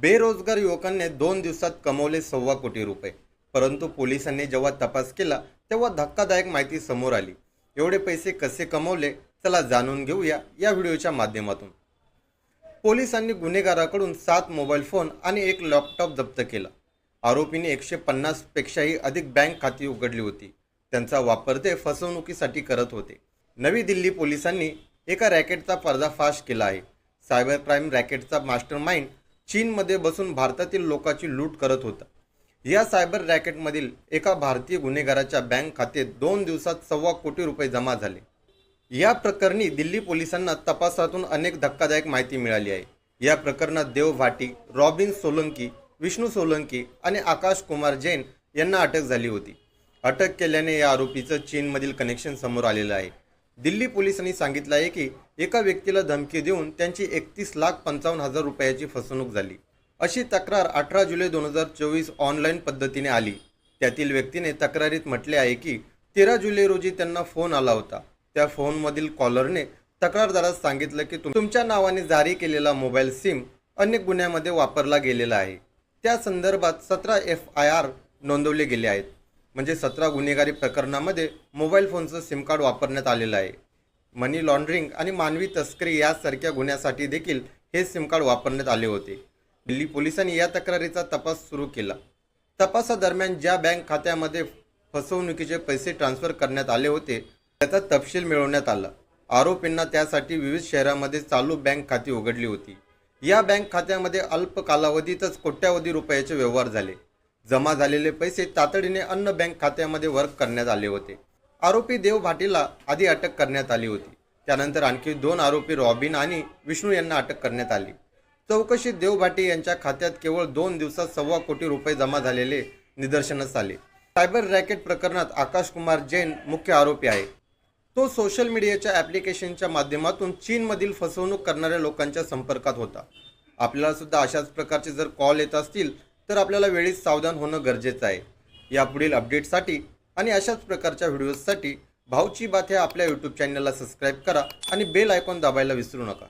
बेरोजगार युवकांनी दोन दिवसात कमवले सव्वा कोटी रुपये. परंतु पोलिसांनी जेव्हा तपास केला तेव्हा धक्कादायक माहिती समोर आली. एवढे पैसे कसे कमवले चला जाणून घेऊया या व्हिडिओच्या माध्यमातून. पोलिसांनी गुन्हेगाराकडून सात मोबाईल फोन आणि एक लॅपटॉप जप्त केला. आरोपीने एकशे पन्नासपेक्षाही अधिक बँक खाती उघडली होती. त्यांचा वापर ते फसवणुकीसाठी करत होते. नवी दिल्ली पोलिसांनी एका रॅकेटचा पर्दाफाश केला आहे. सायबर क्राईम रॅकेटचा मास्टर माइंड चीनमध्ये बसून भारतातील लोकांची लूट करत होता. या सायबर रॅकेटमधील एका भारतीय गुन्हेगाराच्या बँक खात्यात दोन दिवसात सव्वा कोटी रुपये जमा झाले. या प्रकरणी दिल्ली पोलिसांना तपासातून अनेक धक्कादायक माहिती मिळाली आहे. या प्रकरणात देव भाटी रॉबिन सोलंकी विष्णू सोलंकी आणि आकाश कुमार जैन यांना अटक झाली होती. अटक केल्याने या आरोपीचं चीनमधील कनेक्शन समोर आलेलं आहे. दिल्ली पोलिसांनी सांगितलं आहे की एका व्यक्तीला धमकी देऊन त्यांची एकतीस लाख पंचावन्न हजार रुपयाची फसवणूक झाली. अशी तक्रार अठरा जुलै दोन हजार चोवीस ऑनलाईन पद्धतीने आली. त्यातील व्यक्तीने तक्रारीत म्हटले आहे की तेरा जुलै रोजी त्यांना फोन आला होता. त्या फोनमधील कॉलरने तक्रारदारास सांगितलं की तुमच्या नावाने जारी केलेला मोबाईल सिम अनेक गुन्ह्यामध्ये वापरला गेलेला आहे. त्या संदर्भात सतरा एफ आय आर नोंदवले गेले आहेत. म्हणजे सतरा गुन्हेगारी प्रकरणामध्ये मोबाईल फोनचं सिम कार्ड वापरण्यात आलेलं आहे. मनी लॉन्ड्रिंग आणि मानवी तस्करी यासारख्या गुन्ह्यासाठी देखील हे सिम कार्ड वापरण्यात आले होते. दिल्ली पोलिसांनी या तक्रारीचा तपास सुरू केला. तपासादरम्यान ज्या बँक खात्यामध्ये फसवणुकीचे पैसे ट्रान्स्फर करण्यात आले होते त्याचा तपशील मिळवण्यात आला. आरोपींना त्यासाठी विविध शहरामध्ये चालू बँक खाती उघडली होती. या बँक खात्यामध्ये अल्प कालावधीतच कोट्यावधी रुपयाचे व्यवहार झाले. जमा झालेले पैसे तातडीने अन्न बँक खात्यामध्ये वर्क करण्यात आले होते. आरोपी देव भाटीला आधी अटक करण्यात आली होती. त्यानंतर आणखी दोन आरोपी रॉबिन आणि विष्णू यांना अटक करण्यात आली. चौकशीत देव भाटी यांच्या खात्यात केवळ दोन दिवसात सव्वा कोटी रुपये जमा झालेले निदर्शनास आले. सायबर रॅकेट प्रकरणात आकाश कुमार जैन मुख्य आरोपी आहे. तो सोशल मीडियाच्या ॲप्लिकेशनच्या माध्यमातून चीनमधील फसवणूक करणाऱ्या लोकांच्या संपर्कात होता. आपल्याला सुद्धा अशाच प्रकारचे जर कॉल येत असतील तर आपल्याला वेळीच सावधान होणं गरजेचं आहे. यापुढील अपडेटसाठी आणि अशाच प्रकारच्या व्हिडिओजसाठी भाऊची बात ह्या आपल्या यूट्यूब चॅनलला सबस्क्राईब करा आणि बेल आयकॉन दाबायला विसरू नका.